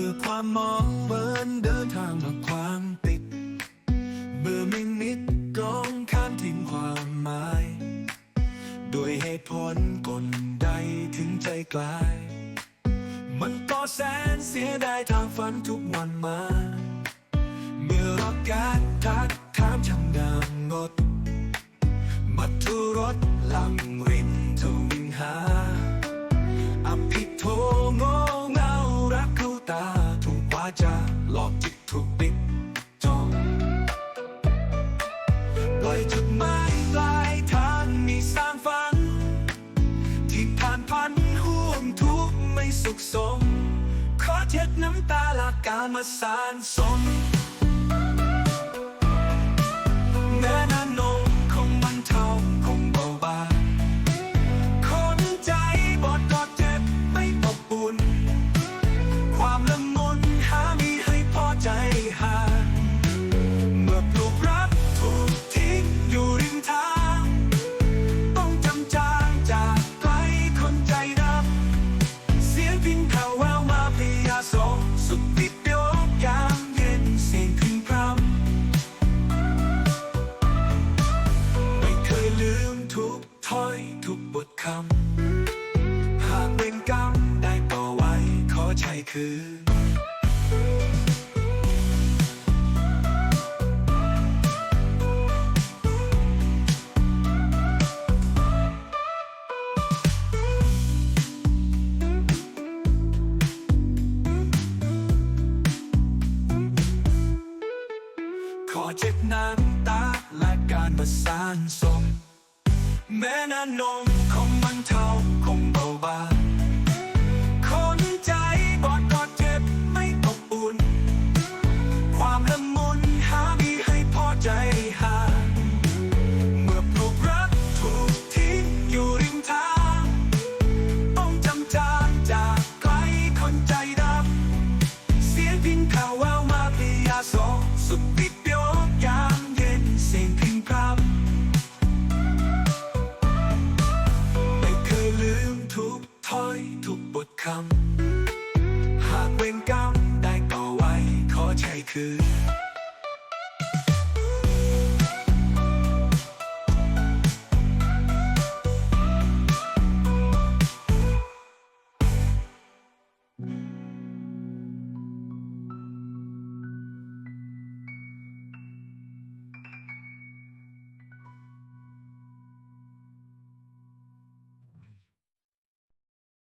ื่อความมองเหมือนเดินทางมาความติดเมื่อไม่นิดกองข้ามทิ้งความหมาย ด้วยเหตุผลกลใดถึงใจกลาย มันก็แสนเสียดายทางฝันทุกวันมา เมื่อรักการทักถามช่างดัง ปิดจงปล่อยจุดหมายปลายทางมีสร้างฝัน ที่ผ่านพันห่วงทุกข์ไม่สุขสม ขอเท็ดน้ำตาลาการมาสานสม บทคำ หากเป็นกรรมได้ต่อไว้ ขอใช้คืนขอเจ็บน้ำตาและการประสานสม แม้นานมขงมันเท่าคงเบาบางคนใจบอดกอดเจ็บไม่อบอุ่น ความละมุนหามีให้พอใจหา เมื่อปลูกรักถูกทิ้งอยู่ริมทาง ต้องจำจางจากไกลคนใจดำเสียพินขาวแววมาพลียาสอสุด I could.